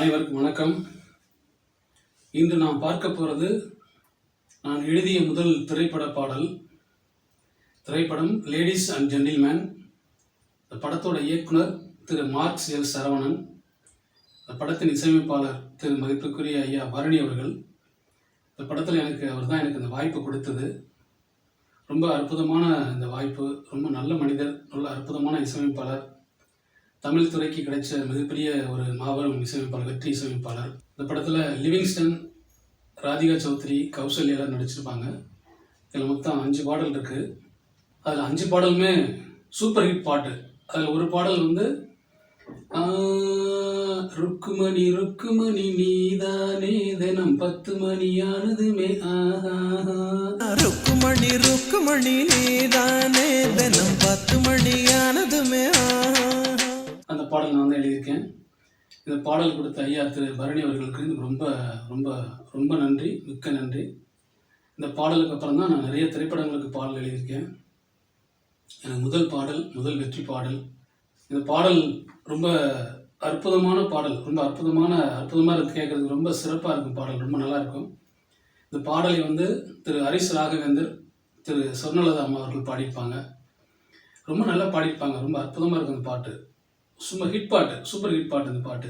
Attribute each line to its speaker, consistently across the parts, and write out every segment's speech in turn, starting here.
Speaker 1: வணக்கம். இன்று நாம் பார்க்க போகிறது நான் எழுதிய முதல் திரைப்பட பாடல். திரைப்படம் லேடிஸ் அண்ட் ஜென்டில்மேன் இந்த படத்தோட இயக்குனர் திரு மார்க்ஸ் எல். சரவணன். இந்த படத்தின் இசையமைப்பாளர் திரு மதிப்புக்குரிய ஐயா பரணி அவர்கள். இந்த படத்தில் எனக்கு அவர் தான் எனக்கு இந்த வாய்ப்பு கொடுத்தது. ரொம்ப அற்புதமான இந்த வாய்ப்பு. ரொம்ப நல்ல மனிதர் நல்ல அற்புதமான இசையமைப்பாளர். தமிழ் துறைக்கு கிடைச்ச மிகப்பெரிய ஒரு மாபெரும் இசையமைப்பாளர் வெற்றி இசையமைப்பாளர். இந்த படத்தில் லிவிங்ஸ்டன் ராதிகா சௌத்ரி கௌசல்யாலாம் நடிச்சிருப்பாங்க. இதில் மொத்தம் அஞ்சு பாடல் இருக்குது அதில் அஞ்சு பாடலுமே சூப்பர் ஹிட் பாட்டு. அதில் ஒரு பாடல் வந்து ஆ, ருக்குமணி ருக்குமணி நீதானே தினம் பத்து மணியானதுமே ஆஹா.
Speaker 2: ருக்குமணி ருக்குமணி நீதானே
Speaker 1: பாடல் நான் தான் எழுதியிருக்கேன். இந்த பாடல் கொடுத்த ஐயா திரு பரணி அவர்களுக்கு ரொம்ப ரொம்ப ரொம்ப நன்றி மிக்க நன்றி. இந்த பாடலுக்கு அப்புறம் தான் நான் நிறைய திரைப்படங்களுக்கு பாடல் எழுதியிருக்கேன். எனக்கு முதல் பாடல் முதல் வெற்றி பாடல். இந்த பாடல் ரொம்ப அற்புதமான பாடல் ரொம்ப அற்புதமான அற்புதமாக இருக்கு கேட்குறதுக்கு. ரொம்ப சிறப்பாக இருக்கும் பாடல் ரொம்ப நல்லா இருக்கும். இந்த பாடலை வந்து திரு ஹரிஸ் ராகவேந்தர் திரு சொர்ணலதா அம்மா அவர்கள் பாடியிருப்பாங்க. ரொம்ப நல்லா பாடியிருப்பாங்க ரொம்ப அற்புதமாக இருக்கும் அந்த பாட்டு. சும்மா ஹிட் பாட்டு சூப்பர் ஹிட் பாட்டு இந்த பாட்டு.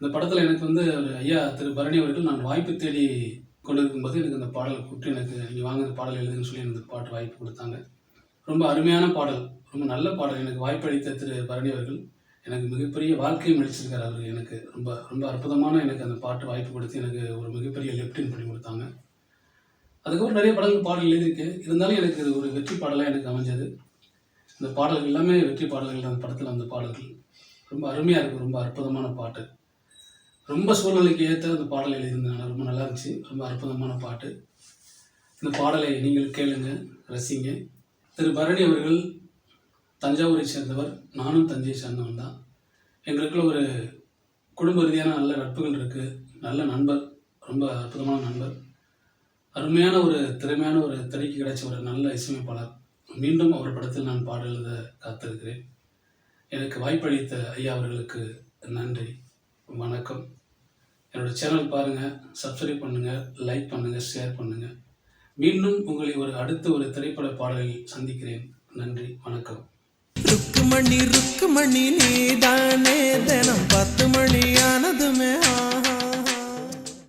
Speaker 1: இந்த படத்தில் எனக்கு வந்து ஒரு ஐயா திரு பரணி அவர்கள் நான் வாய்ப்பு தேடி கொண்டு இருக்கும்போது எனக்கு அந்த பாடலை கூப்பிட்டு எனக்கு நீங்கள் வாங்க இந்த பாடல் எழுதுன்னு சொல்லி எனக்கு பாட்டு வாய்ப்பு கொடுத்தாங்க. ரொம்ப அருமையான பாடல் ரொம்ப நல்ல பாடல். எனக்கு வாய்ப்பளித்த திரு பரணி அவர்கள் எனக்கு மிகப்பெரிய வாழ்க்கையும் அளிச்சிருக்கார் அவர் எனக்கு ரொம்ப ரொம்ப அற்புதமான எனக்கு அந்த பாட்டு வாய்ப்பு கொடுத்து எனக்கு ஒரு மிகப்பெரிய லெப்டின் பண்ணி கொடுத்தாங்க. அதுக்கப்புறம் நிறைய படங்கள் பாடல் எழுதியிருக்கு. இருந்தாலும் எனக்கு ஒரு வெற்றி பாடலாக எனக்கு அமைஞ்சது. இந்த பாடல்கள் எல்லாமே வெற்றி பாடல்கள் அந்த படத்தில் அந்த பாடல்கள். ரொம்ப அருமையாக இருக்கும் ரொம்ப அற்புதமான பாட்டு. ரொம்ப சூழ்நிலைக்கு ஏற்ற அந்த பாடல் எழுதியிருந்தாங்க ரொம்ப நல்லா இருந்துச்சு. ரொம்ப அற்புதமான பாட்டு. இந்த பாடலை நீங்கள் கேளுங்க ரசிங்க. திரு பரணி அவர்கள் தஞ்சாவூரை சேர்ந்தவர். நானும் தஞ்சையை சேர்ந்தவன் தான். எங்களுக்குள்ள ஒரு குடும்ப ரீதியான நல்ல நட்புகள் இருக்குது நல்ல நண்பர் ரொம்ப அற்புதமான நண்பர். அருமையான ஒரு திறமையான ஒரு திரைக்கு கிடைச்ச ஒரு நல்ல இசையமைப்பாளர். மீண்டும் அவர் படத்தில் நான் பாட எழுத காத்திருக்கிறேன். எனக்கு வாய்ப்பளித்த ஐயா அவர்களுக்கு நன்றி. வணக்கம். என்னோட சேனல் பாருங்கள் சப்ஸ்கிரைப் பண்ணுங்கள் லைக் பண்ணுங்கள் ஷேர் பண்ணுங்கள் மீண்டும் உங்களை ஒரு அடுத்த ஒரு திரைப்பட பாடலில் சந்திக்கிறேன். நன்றி வணக்கம்.
Speaker 2: ருக்குமணி ருக்குமணி நீதானே